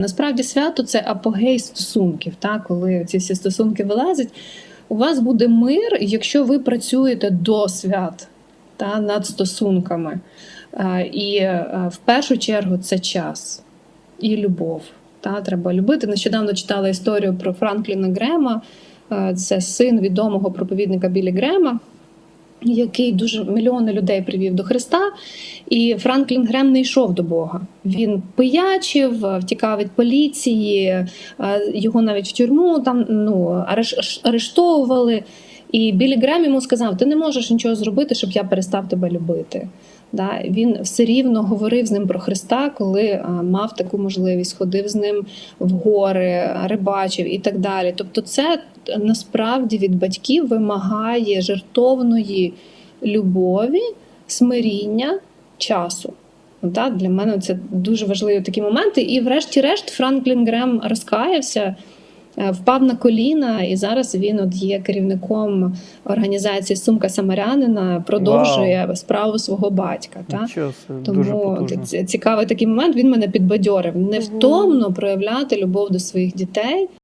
Насправді свято це апогей стосунків. Та? Коли ці всі стосунки вилазять, у вас буде мир, якщо ви працюєте до свят та, над стосунками. І е, в першу чергу це час і любов. Та? Треба любити. Нещодавно читала історію про Франкліна Грема. Е, Це син відомого проповідника Білі Грема, який дуже мільйони людей привів до Христа. І Франклін Грем не йшов до Бога. Він пиячив, втікав від поліції, е, його навіть в тюрму там ну, ареш- арештовували. І Білі Грем йому сказав: Ти не можеш нічого зробити, щоб я перестав тебе любити. Да, він все рівно говорив з ним про Христа, коли е, мав таку можливість, ходив з ним в гори, рибачив і так далі. Тобто, це насправді від батьків вимагає жертовної любові, смиріння, часу. Так, для мене це дуже важливі такі моменти. І, врешті-решт, Франклін Грем розкаявся, впав на коліна, і зараз він от є керівником організації Сумка Самарянина, продовжує справу свого батька. Та Нічого, це дуже Тому цікавий такий момент. Він мене підбадьорив невтомно проявляти любов до своїх дітей.